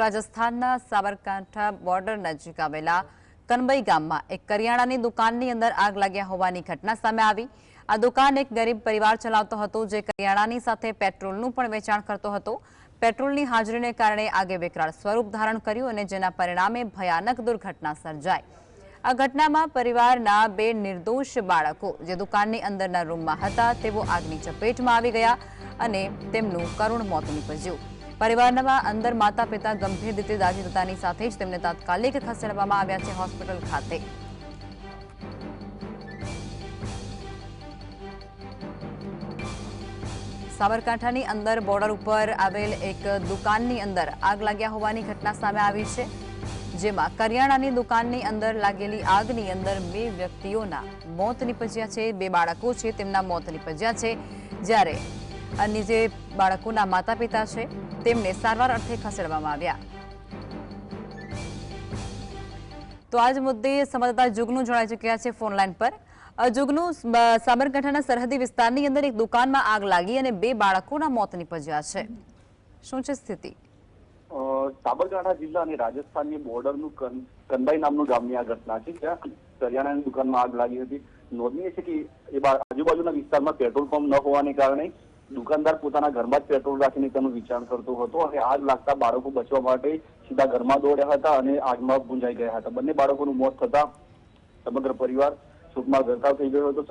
રાજસ્થાનના સાબરકાંઠા બોર્ડર નજીક આવેલા કનબઈ ગામમાં એક કરિયાણાની દુકાનની અંદર આગ લાગ્યા હોવાની ઘટના સામે આવી. આ દુકાન એક ગરીબ પરિવાર ચલાવતો હતો જે કરિયાણાની સાથે પેટ્રોલનું પણ વેચાણ કરતો હતો. પેટ્રોલની હાજરીને કારણે આગે વિકરાળ સ્વરૂપ ધારણ કર્યું અને જેના પરિણામે ભયાનક દુર્ઘટના સર્જાઈ. આ ઘટનામાં પરિવારના બે નિર્દોષ બાળકો જે દુકાનની અંદરના રૂમમાં હતા, તેઓ આગની ચપેટમાં આવી ગયા અને તેમનું કરુણ મોત નીપજ્યું. પરિવારના અંદર માતા પિતા ગંભીર રીતે દાઝી જતાની સાથે જ તેમને તાત્કાલિક ખસેડવામાં આવ્યા છે હોસ્પિટલ ખાતે. સાબરકાંઠાની અંદર બોર્ડર ઉપર આવેલ એક દુકાનની અંદર આગ લાગ્યા હોવાની ઘટના સામે આવી છે, જેમાં કરિયાણાની દુકાનની અંદર લાગેલી આગની અંદર બે વ્યક્તિઓના મોત નીપજ્યા છે, બે બાળકો છે, તેમના મોત નીપજ્યા છે, જ્યારે અન્ય જે બાળકોના માતા પિતા છે, તેમને સારવાર અર્થે ખસેડવામાં આવ્યા. તો આજ મુદ્દે સંવાદદાતા જુગનું જોડાઈ ચૂક્યા છે ફોનલાઈન પર. જુગનું સાબરકાંઠાના સરહદી વિસ્તારની અંદર એક દુકાનમાં આગ લાગી અને બે બાળકોના મોત નીપજ્યા છે. શું છે સ્થિતિ? સાબરકાંઠા જિલ્લા અને રાજસ્થાનની બોર્ડરનું કન- નામનું ગામની આ ઘટના છે, જ્યાં કરિયાણાની દુકાનમાં આગ લાગી હતી. નોંધનીય છે કે એ આજુબાજુના વિસ્તારમાં પેટ્રોલ પંપ ન હોવાને કારણે દુકાનદાર પોતાના ઘરમાં જ પેટ્રોલ રાખીને તેનું વિચાર કરતો હતો અને આગ લાગતા બાળકો બચવા માટે સીધા ઘરમાં દોડ્યા હતા અને આગમાં ભૂંજાઈ ગયા હતા. બંને બાળકોનું મોત થતા સમગ્ર પરિવાર શોકમાં ગરકાવ થઈ ગયો હતો.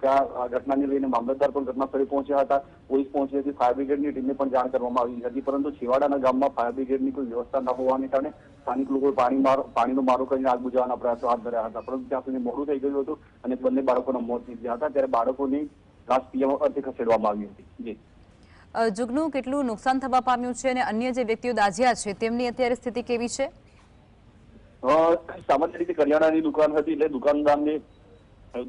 ત્યાં ઘટનાને લઈને મામલતદાર પણ ઘટના સ્થળે પહોંચ્યા હતા. પોલીસ પહોંચી હતી. ફાયર બ્રિગેડની ટીમને પણ જાણ કરવામાં આવી હતી. પરંતુ છેવાડાના ગામમાં ફાયર બ્રિગેડની કોઈ વ્યવસ્થા ન હોવાને કારણે સ્થાનિક લોકોએ પાણી મારો પાણીનો મારો કરીને આગ બુજાવવાના પ્રયાસો હાથ ધર્યા હતા. પરંતુ ત્યાં સુધી મોડું થઈ ગયું હતું અને બંને બાળકોના મોત નીપજ્યા હતા. ત્યારે બાળકોની પીએમ અર્થે ખસેડવામાં આવી હતી. જી. જુગનું કેટલું નુકસાન થવા પામ્યું છે અને અન્ય જે વ્યક્તિઓ દાઝ્યા છે તેમની અત્યારે સ્થિતિ કેવી છે? સામાન્ય રીતે કરિયાણાની દુકાન હતી એટલે દુકાનદારને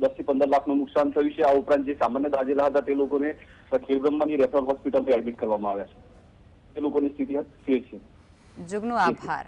દસથી પંદર લાખનું નુકસાન થયું છે. આ ઉપરાંત જે સામાન્ય દાઝેલા હતા તે લોકોને ખેડબ્રહ્માની રેફરલ હોસ્પિટલમાં એડમિટ કરવામાં આવ્યા છે. તે લોકોની સ્થિતિ સ્થિર છે. જુગનો આભાર.